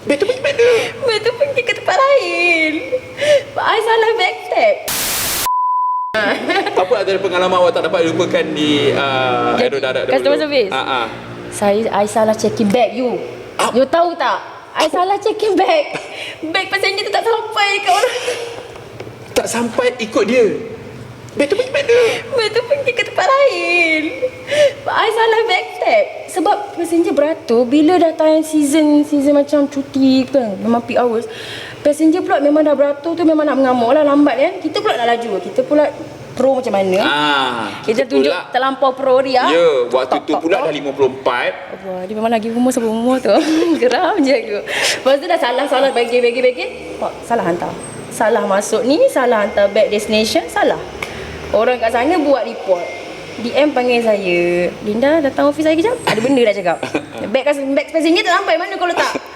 Beg tu pergi mana? Beg tu pergi ke tempat lain. I salah bag tag. Apa antara pengalaman awak tak dapat lupakan di uh, Jadi, Aerodara dahulu? customer service? Ah, ah. Saya I salah check-in bag you. Ah. You tahu tak? I salah check-in bag. Bag passenger tu tak sampai dekat orang. Tak sampai ikut dia. Beg tu pergi mana? Beg tu pergi ke tempat lain. I salah bag tag. Sebab passenger beratur bila datang season season macam cuti kan, memang peak hours. Passenger pula memang dah beratur tu memang nak mengamuk lah lambat kan. Kita pula nak laju. Kita pula pro macam mana. Ah, Kita tunjuk lah. terlampau pro dia. Ya, waktu Tok, tu pula dah 54. Wah, dia memang lagi umur sebelum umur tu. Geram je aku. Lepas tu dah salah-salah bagi bagi bagi. Pak, salah hantar. Salah masuk ni, salah hantar back destination, salah. Orang kat sana buat report. DM panggil saya. Linda datang office saya kejap. Ada benda dah cakap. Bag bag passenger tak sampai mana kau letak?